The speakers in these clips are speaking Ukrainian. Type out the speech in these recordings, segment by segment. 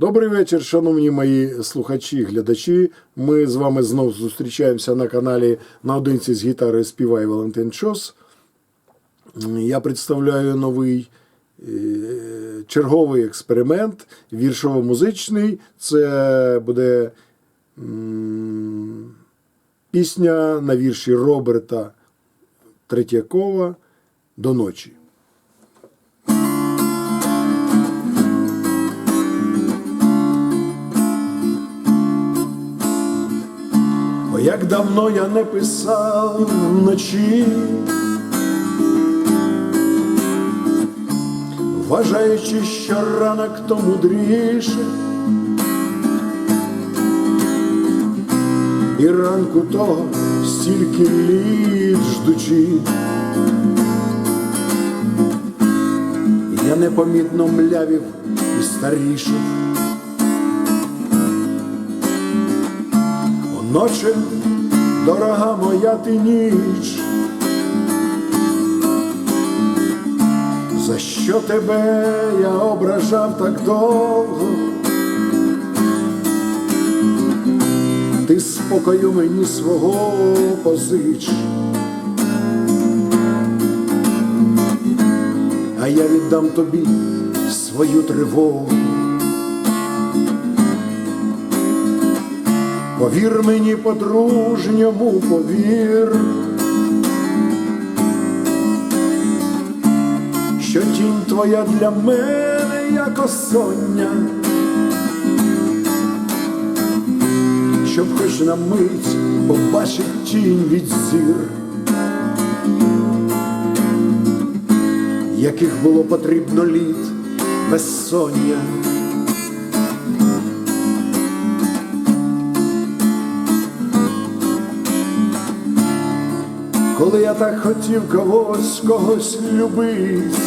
Добрий вечір, шановні мої слухачі глядачі. Ми з вами знов зустрічаємося на каналі наодинці з гітари співає Валентин Чос. Я представляю новий е, черговий експеримент, віршово-музичний. Це буде пісня на вірші Роберта Третьякова до ночі. Як давно я не писав вночі, вважаючи, що ранок то мудріше, і ранку того стільки літ ждучи. Я непомітно млявів і старішив. О, ноче, дорога моя ти ніч, за що тебе я ображав так довго? Ти спокою мені свого позич, а я віддам тобі свою тривогу. Повір мені по-дружньому, повір, що тінь твоя для мене як осоння, щоб хоч на мить побачив тінь від зір, яких було потрібно літ безсоння. Коли я так хотів когось, когось любить,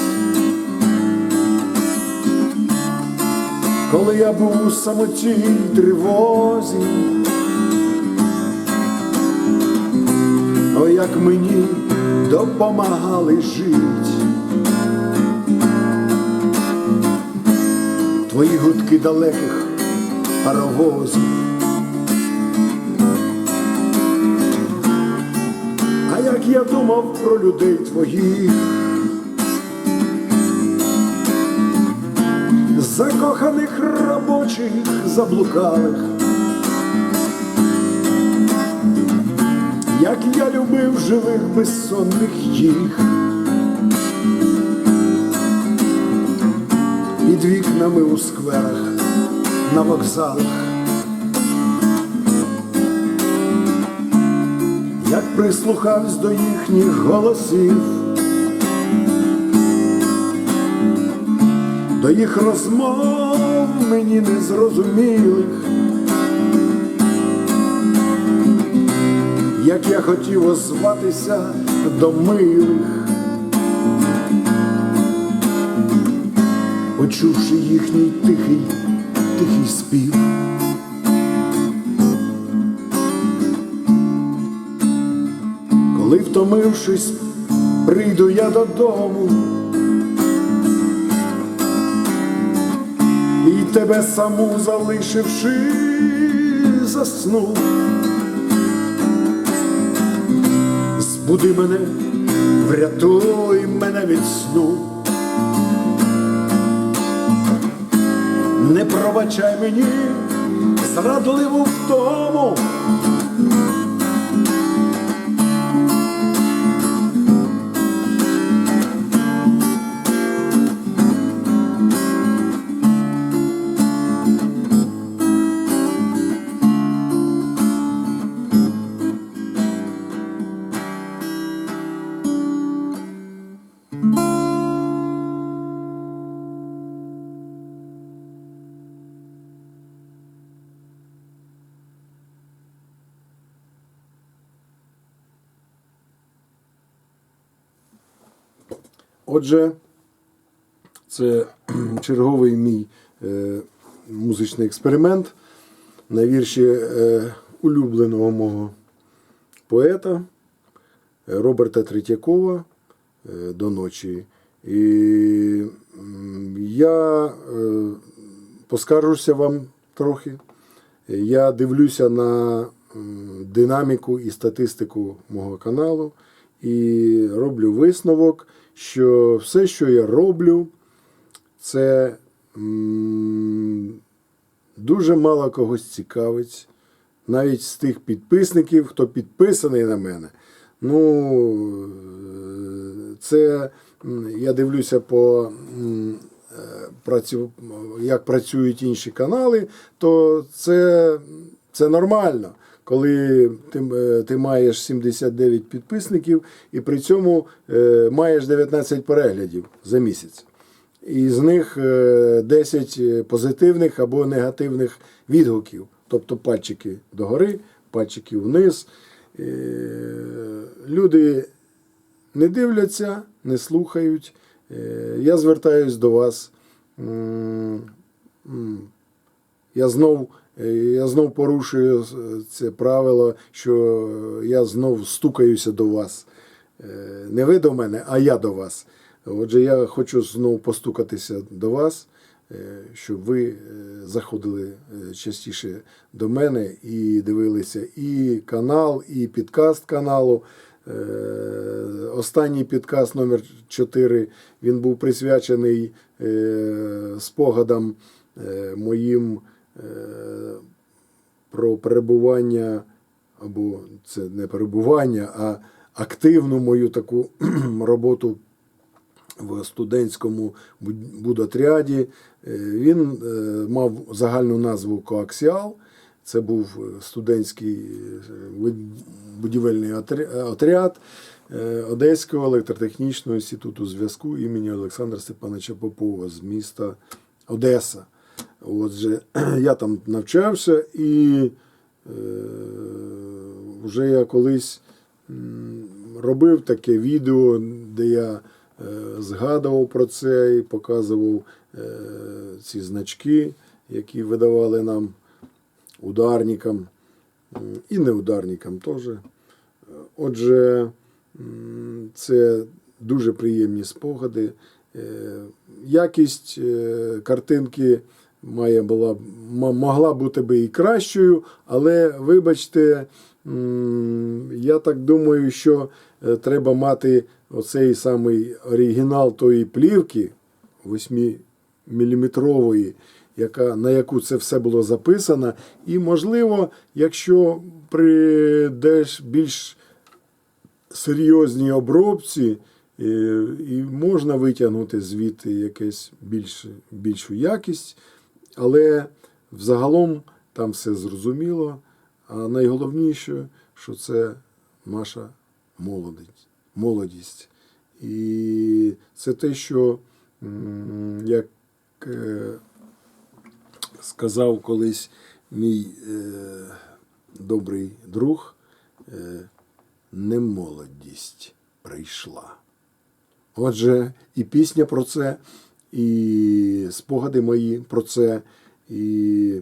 коли я був у самоті тривозі, о, як мені допомагали жить. Твої гудки далеких паровозів. Як я думав про людей твоїх, закоханих робочих, заблукалих, як я любив живих безсонних їх, під вікнами у скверах, на вокзалах. Як прислухавсь до їхніх голосів, до їх розмов мені незрозумілих, як я хотів озватися до милих, почувши їхній тихий, тихий спів. Коли втомившись, прийду я додому і тебе саму залишивши, засну. Збуди мене, врятуй мене від сну. Не пробачай мені зрадливу втому. Отже, це черговий мій е, музичний експеримент на вірші е, улюбленого мого поета Роберта Третьякова е, до ночі. І я поскаржуся вам трохи. Я дивлюся на динаміку і статистику мого каналу і роблю висновок, що все, що я роблю, це дуже мало когось цікавить. Навіть з тих підписників, хто підписаний на мене. Ну, е, це я дивлюся по е, як працюють інші канали, то це, це нормально. Коли ти, е, ти маєш 79 підписників і при цьому е, маєш 19 переглядів за місяць. І з них е, 10 позитивних або негативних відгуків. Тобто пальчики догори, пальчики вниз. Е, Люди не дивляться, не слухають. Е, Я звертаюсь до вас. Я знов, е, я знов порушую е, це правило, що я знов стукаюся до вас. Е, Не ви до мене, а я до вас. Отже, я хочу знову постукатися до вас, е, щоб ви е, заходили е, частіше до мене і дивилися і канал, і підкаст каналу. Е, Останній підкаст номер 4 він був присвячений е, спогадам е, моїм е, про перебування, або це не перебування, а активну мою таку роботу в студентському буд- будотряді. Е, Він е, мав загальну назву Коаксіал. Це був е, студентський е, будівельний отряд е, Одеського електротехнічного інституту зв'язку імені Олександра Степановича Попова з міста Одеса. Отже, я там навчався і е, вже я колись робив таке відео, де я е, згадував про це і показував е, ці значки, які видавали нам ударникам і неударникам теж. Отже, це дуже приємні спогади. Якість картинки має була, могла бути би і кращою, але вибачте, я так думаю, що е, треба мати оцей самий оригінал тої плівки 8-мм, яка, на яку це все було записано. І, можливо, якщо при більш серйозній обробці, е, і можна витягнути звідти якесь більш, більшу якість, але взагалом там все зрозуміло. А найголовніше, що це наша молодість. молодість. І це те, що, як е, сказав колись мій е, добрий друг, е, немолодість прийшла. Отже, і пісня про це, і спогади мої про це, і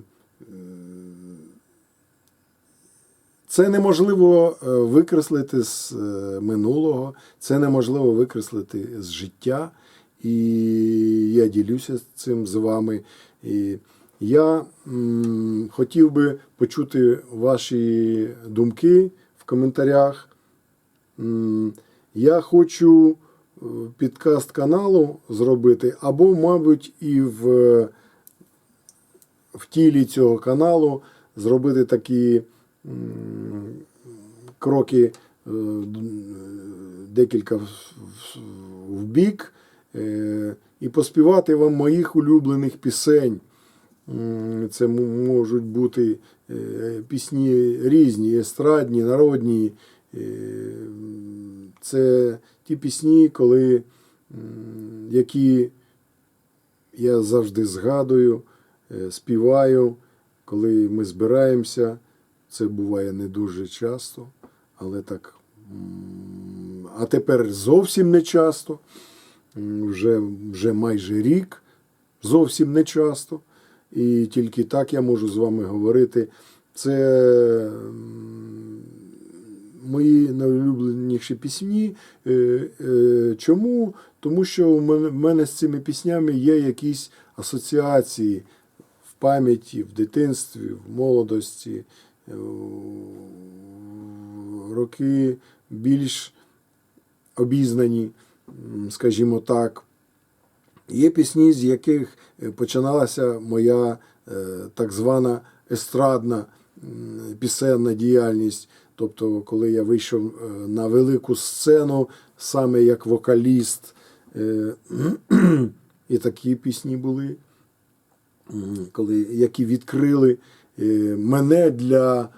це неможливо е, викреслити з е, минулого, це неможливо викреслити з життя. І я ділюся цим з вами. І я хотів би почути ваші думки в коментарях. Я хочу е, підкаст каналу зробити, або, мабуть, і в, в тілі цього каналу зробити такі кроки е, декілька в, в, в бік е, і поспівати вам моїх улюблених пісень. Це можуть бути е, пісні різні, естрадні, народні. Це ті пісні, коли, які я завжди згадую, е, співаю, коли ми збираємося. Це буває не дуже часто, але так. А тепер зовсім не часто. Вже, вже майже рік, зовсім не часто. І тільки так я можу з вами говорити. Це мої найулюбленіші пісні. Е, е, Чому? Тому що в мене, з цими піснями є якісь асоціації в пам'яті, в дитинстві, в молодості, е, роки більш обізнані, скажімо так. Є пісні, з яких починалася моя так звана естрадна пісенна діяльність. Тобто, коли я вийшов е, на велику сцену саме як вокаліст, е, і такі пісні були, коли, які відкрили е, мене для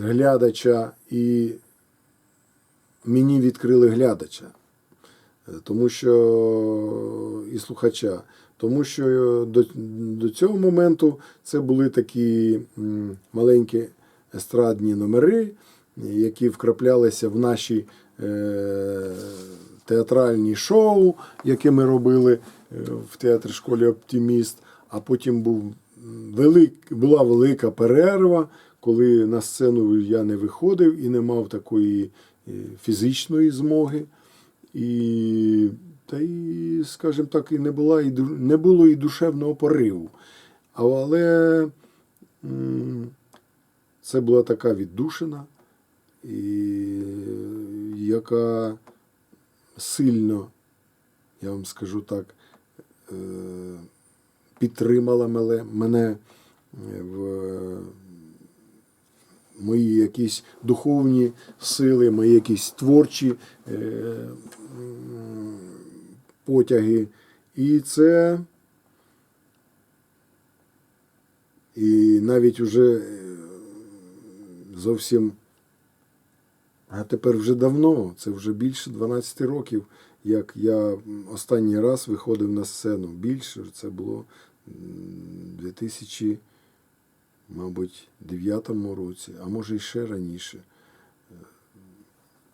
глядача і мені відкрили глядача. Тому що і слухача. Тому що до, до цього моменту це були такі маленькі естрадні номери, які вкраплялися в наші е, театральні шоу, які ми робили е, в театрі школі Оптиміст. А потім був велик, була велика перерва, коли на сцену я не виходив і не мав такої е, фізичної змоги. І, та і, скажімо так, і не, була, і не було і душевного пориву. Але це була така віддушина, і, яка сильно, я вам скажу так, е, підтримала мене, мене в мої якісь духовні сили, мої якісь творчі е, потяги. І це і навіть уже е, зовсім, а тепер вже давно, це вже більше 12 років, як я останній раз виходив на сцену. Більше це було м, 2000 мабуть, 9-му році, а може і ще раніше.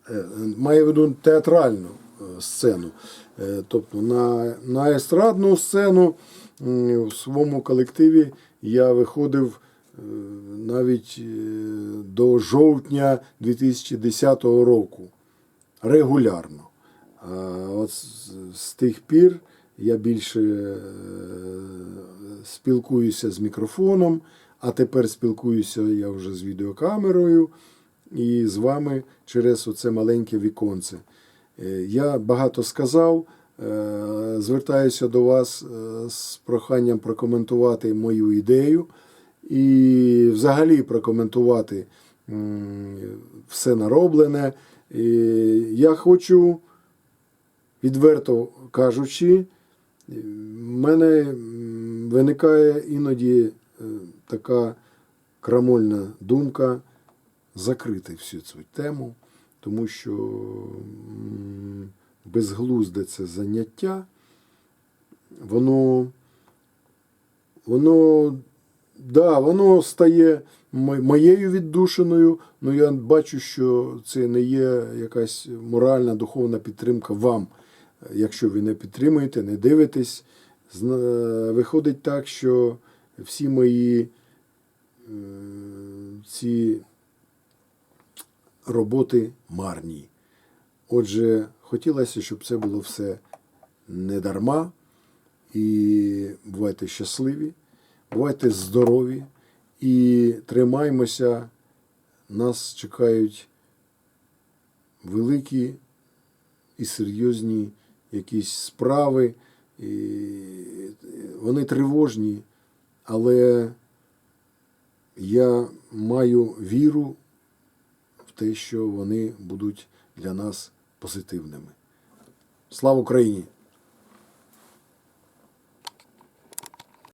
Е, Маю в виду театральну е, сцену. Е, Тобто на, на естрадну сцену в своєму колективі я виходив е, навіть е, до жовтня 2010 року регулярно. А от з, тих пір я більше е, спілкуюся з мікрофоном, а тепер спілкуюся я вже з відеокамерою і з вами через оце маленьке віконце. Е, Я багато сказав. Звертаюся до вас з проханням прокоментувати мою ідею і взагалі прокоментувати все нароблене. І Я хочу, відверто кажучи, в мене виникає іноді е, така крамольна думка закрити всю цю тему, тому що безглузде це заняття, воно, воно, да, воно стає моєю віддушиною, але я бачу, що це не є якась моральна, духовна підтримка вам. Якщо ви не підтримуєте, не дивитесь, виходить так, що всі мої ці роботи марні. Отже, хотілося, щоб це було все не дарма. І бувайте щасливі, бувайте здорові і тримаймося. Нас чекають великі і серйозні якісь справи. І вони тривожні, але я маю віру в те, що вони будуть для нас позитивними. Слава Україні!